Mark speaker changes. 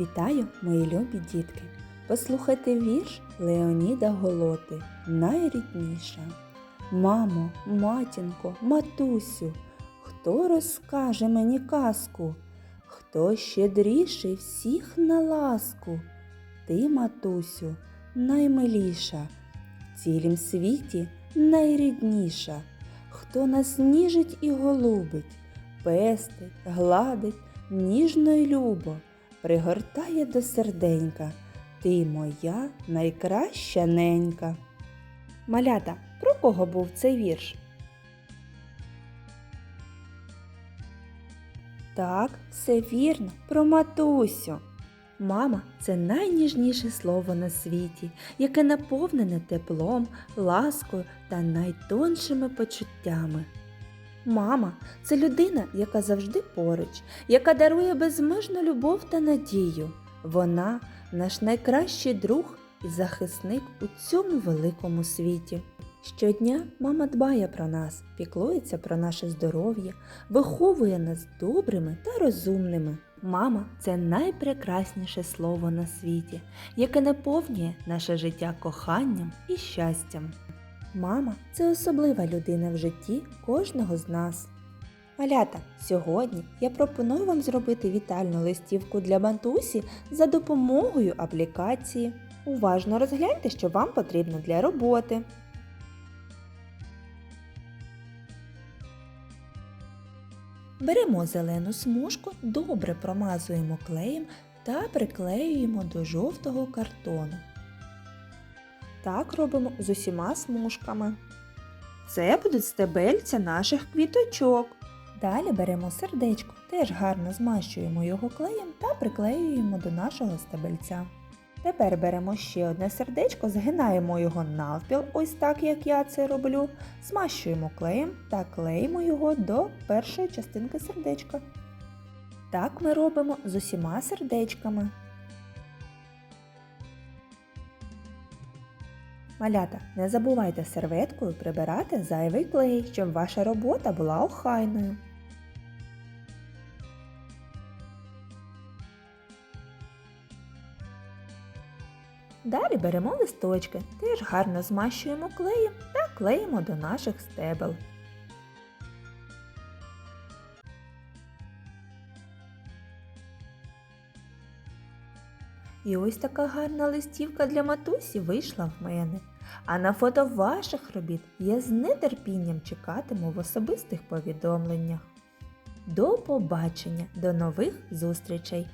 Speaker 1: Вітаю, мої любі дітки! Послухайте вірш Леоніда Голоти Найрідніша. Мамо, матінко, матусю, хто розкаже мені казку? Хто щедріший всіх на ласку? Ти, матусю, наймиліша, в цілім світі найрідніша, хто нас ніжить і голубить, пестить, гладить, ніжно й любо, пригортає до серденька. Ти моя найкраща ненька. Малята, про кого був цей вірш? Так, все вірно, про матусю. Мама це найніжніше слово на світі, яке наповнене теплом, ласкою та найтоншими почуттями. Мама це людина, яка завжди поруч, яка дарує безмежну любов та надію. Вона наш найкращий друг і захисник у цьому великому світі. Щодня мама дбає про нас, піклується про наше здоров'я, виховує нас добрими та розумними. Мама це найпрекрасніше слово на світі, яке наповнює наше життя коханням і щастям. Мама це особлива людина в житті кожного з нас. Малята, сьогодні я пропоную вам зробити вітальну листівку для матусі за допомогою аплікації. Уважно розгляньте, що вам потрібно для роботи. Беремо зелену смужку, добре промазуємо клеєм та приклеюємо до жовтого картону. Так робимо з усіма смужками. Це будуть стебельця наших квіточок. Далі беремо сердечко, теж гарно змащуємо його клеєм та приклеюємо до нашого стебельця. Тепер беремо ще одне сердечко, згинаємо його навпіл, ось так як я це роблю, змащуємо клеєм та клеїмо його до першої частинки сердечка. Так ми робимо з усіма сердечками. Малята, не забувайте серветкою прибирати зайвий клей, щоб ваша робота була охайною. Далі беремо листочки, теж гарно змащуємо клеєм та клеїмо до наших стебел. І ось така гарна листівка для матусі вийшла в мене. А на фото ваших робіт я з нетерпінням чекатиму в особистих повідомленнях. До побачення, до нових зустрічей!